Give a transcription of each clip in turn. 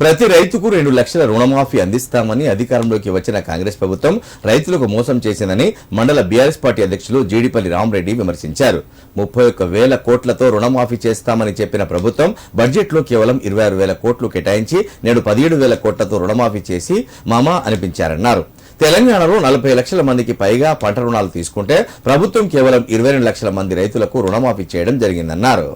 ప్రతి రైతుకు రెండు లక్షల రుణమాఫీ అందిస్తామని అధికారంలోకి వచ్చిన కాంగ్రెస్ ప్రభుత్వం రైతులకు మోసం చేసిందని మండల బీఆర్ఎస్ పార్టీ అధ్యక్షులు జీడిపల్లి రామరెడ్డి విమర్శించారు. ముప్పై ఒక్క వేల కోట్లతో రుణమాఫీ చేస్తామని చెప్పిన ప్రభుత్వం బడ్జెట్లో కేవలం ఇరవై ఆరు వేల కోట్లు కేటాయించి నేడు పదిహేడు వేల కోట్లతో రుణమాఫీ చేసి మామా అనిపించారన్నారు. తెలంగాణలో నలభై లక్షల మందికి పైగా పంట రుణాలు తీసుకుంటే ప్రభుత్వం కేవలం ఇరవై రెండు లక్షల మంది రైతులకు రుణమాఫీ చేయడం జరిగిందన్నారు.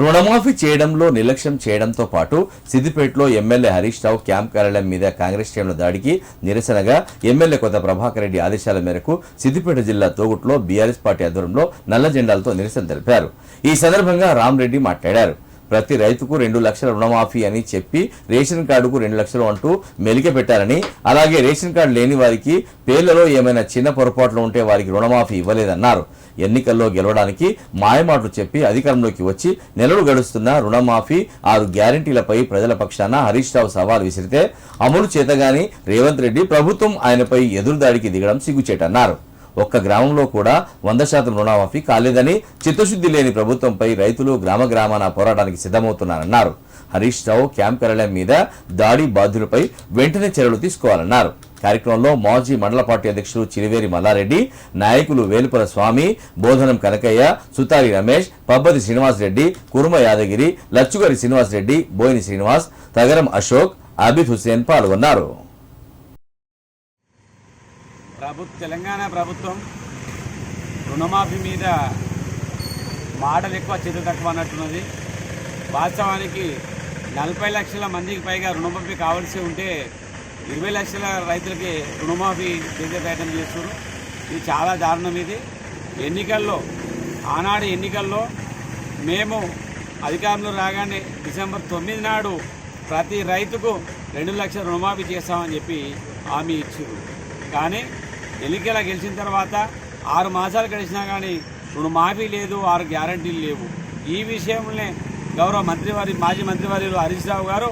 రుణమాఫీ చేయడంలో నిర్లక్ష్యం చేయడంతో పాటు సిద్దిపేటలో ఎమ్మెల్యే హరీష్ రావు క్యాంప్ కార్యాలయం మీద కాంగ్రెస్ శ్రేణుల దాడికి నిరసనగా ఎమ్మెల్యే కొత్త ప్రభాకర్ రెడ్డి ఆదేశాల మేరకు సిద్దిపేట జిల్లా తోగుట్లో బీఆర్ఎస్ పార్టీ ఆధ్వర్యంలో నల్ల జెండాలతో నిరసన తెలిపారు. ఈ సందర్భంగా రామరెడ్డి మాట్లాడారు. ప్రతి రైతుకు రెండు లక్షల రుణమాఫీ అని చెప్పి రేషన్ కార్డుకు రెండు లక్షలు అంటూ మెలిక పెట్టారని అలాగే రేషన్ కార్డు లేని వారికి పేర్లలో ఏమైనా చిన్న పొరపాట్లు ఉంటే వారికి రుణమాఫీ ఇవ్వలేదన్నారు. ఎన్నికల్లో గెలవడానికి మాయమాటలు చెప్పి అధికారంలోకి వచ్చి నెలలు గడుస్తున్న రుణమాఫీ ఆరు గ్యారంటీలపై ప్రజల పక్షాన హరీష్ రావు సవాల్ విసిరితే అమలు చేతగాని రేవంత్ రెడ్డి ప్రభుత్వం ఆయనపై ఎదురుదాడికి దిగడం సిగ్గుచేటన్నారు. ఒక్క గ్రామంలో కూడా వంద శాతం రుణమాఫీ కాలేదని చిత్తశుద్ధి లేని ప్రభుత్వంపై రైతులు గ్రామ గ్రామాన పోరాటానికి సిద్ధమవుతున్నారన్నారు. హరీష్ రావు క్యాంప్ కార్యాలయం మీద దాడి బాధ్యులపై వెంటనే చర్యలు తీసుకోవాలన్నారు. కార్యక్రమంలో మాజీ మండల పార్టీ అధ్యక్షులు చిరివేరి మల్లారెడ్డి నాయకులు వేలుపల స్వామి బోధనం కనకయ్య సుతారి రమేష్ పబ్బతి శ్రీనివాసరెడ్డి కురుమ యాదగిరి లచ్చుగారి శ్రీనివాసరెడ్డి బోయిని శ్రీనివాస్ తగరం అశోక్ అబిద్ హుసేన్ పాల్గొన్నారు. ప్రభుత్వ తెలంగాణ ప్రభుత్వం రుణమాఫీ మీద మాటలు ఎక్కువ చేతి తక్కువ అన్నట్టున్నది వాస్తవానికి నలభై లక్షల మందికి పైగా రుణమాఫీ కావాల్సి ఉంటే ఇరవై లక్షల రైతులకి రుణమాఫీ చేసే ప్రయత్నం చేస్తున్నారు. ఇది చాలా దారుణం ఇది. ఎన్నికల్లో ఆనాడు ఎన్నికల్లో మేము అధికారంలో రాగానే డిసెంబర్ తొమ్మిది నాడు ప్రతి రైతుకు రెండు లక్షల రుణమాఫీ చేస్తామని చెప్పి హామీ ఇచ్చారు. కానీ ఎన్నికల గెలిచిన తర్వాత ఆరు మాసాలు గడిచినా కానీ రుణమాఫీ లేదు ఆరు గ్యారంటీలు లేవు. ఈ విషయంలోనే గౌరవ మంత్రివారి మాజీ మంత్రివారి హరీష్ రావు గారు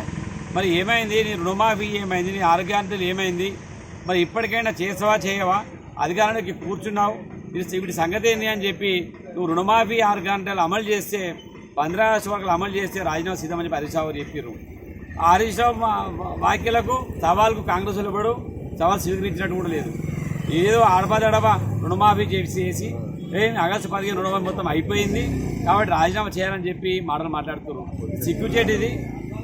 మరి ఏమైంది? నీ రుణమాఫీ ఏమైంది? నీ ఆరు గ్యారంటీలు ఏమైంది? మరి ఇప్పటికైనా చేసావా చేయవా? అధికారానికి కూర్చున్నావు. వీటి సంగతి ఏంటి అని చెప్పి నువ్వు రుణమాఫీ ఆరు గ్యారంటీలు అమలు చేస్తే పంద్రా వరకు అమలు చేస్తే రాజీనామా సిద్ధమని చెప్పి హరీష్ రావు చెప్పారు ఆ హరీష్ రావు వ్యాఖ్యలకు సవాల్కు కాంగ్రెస్ కూడా సవాల్ స్వీకరించినట్టు కూడా లేదు. ఏదో ఆడపదడప రుణమాఫీ చేసి ఆగస్టు పదిహేను రుణమాఫీ మొత్తం అయిపోయింది. కాబట్టి రాజీనామా చేయాలని చెప్పి మాటలు మాట్లాడుతున్నారు. సిగ్గుచేటిది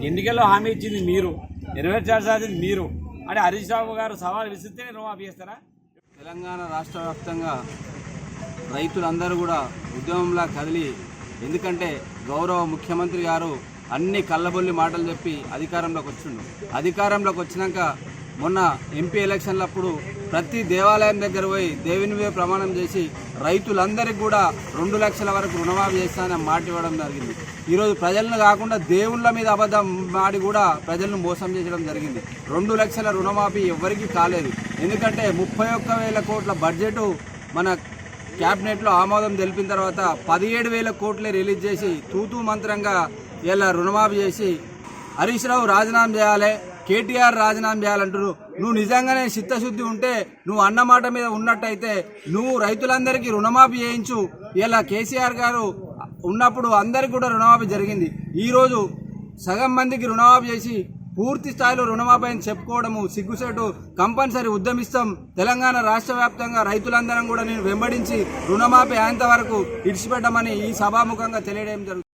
ఎన్నికల్లో హామీ ఇచ్చింది మీరు. నెరవేర్చాల్సింది మీరు. అంటే హరీష్ రావు గారు సవాల్ విసిరితే రుణమాఫీ చేస్తారా? తెలంగాణ రాష్ట్ర వ్యాప్తంగా రైతులందరూ కూడా ఉద్యమంలా కదిలి ఎందుకంటే గౌరవ ముఖ్యమంత్రి గారు అన్ని కళ్ళబొల్లి మాటలు చెప్పి అధికారంలోకి వచ్చిండు. అధికారంలోకి వచ్చినాక మొన్న ఎంపీ ఎలక్షన్లప్పుడు ప్రతి దేవాలయం దగ్గర పోయి దేవుని మీద ప్రమాణం చేసి రైతులందరికీ కూడా రెండు లక్షల వరకు రుణమాఫీ చేస్తానని మాట ఇవ్వడం జరిగింది. ఈరోజు ప్రజలను కాకుండా దేవుళ్ళ మీద అబద్ధం మాడి కూడా ప్రజలను మోసం చేయడం జరిగింది. రెండు లక్షల రుణమాఫీ ఎవరికీ కాలేదు. ఎందుకంటే ముప్పై ఒక్క వేల కోట్ల బడ్జెట్ మన క్యాబినెట్లో ఆమోదం తెలిపిన తర్వాత పదిహేడు వేల కోట్లే రిలీజ్ చేసి తూతూ మంత్రంగా ఇలా రుణమాఫీ చేసి హరీష్ రావు రాజీనామా చేయాలి. కేటీఆర్ రాజీనామా చేయాలంటారు నువ్వు నిజంగానే చిత్తశుద్ధి ఉంటే నువ్వు అన్నమాట మీద ఉన్నట్టయితే నువ్వు రైతులందరికీ రుణమాఫీ చేయించు. ఇలా కేసీఆర్ గారు ఉన్నప్పుడు అందరికి కూడా రుణమాఫీ జరిగింది. ఈరోజు సగం మందికి రుణమాఫీ చేసి పూర్తి స్థాయిలో రుణమాఫీ అని చెప్పుకోవడము సిగ్గుసేటు కంపల్సరీ ఉద్యమిస్తాం. తెలంగాణ రాష్ట్ర వ్యాప్తంగా రైతులందరం కూడా నేను వెంబడించి రుణమాఫీ అయ్యేంత వరకు ఇడిచిపెట్టమని ఈ సభాముఖంగా తెలియడం జరుగుతుంది.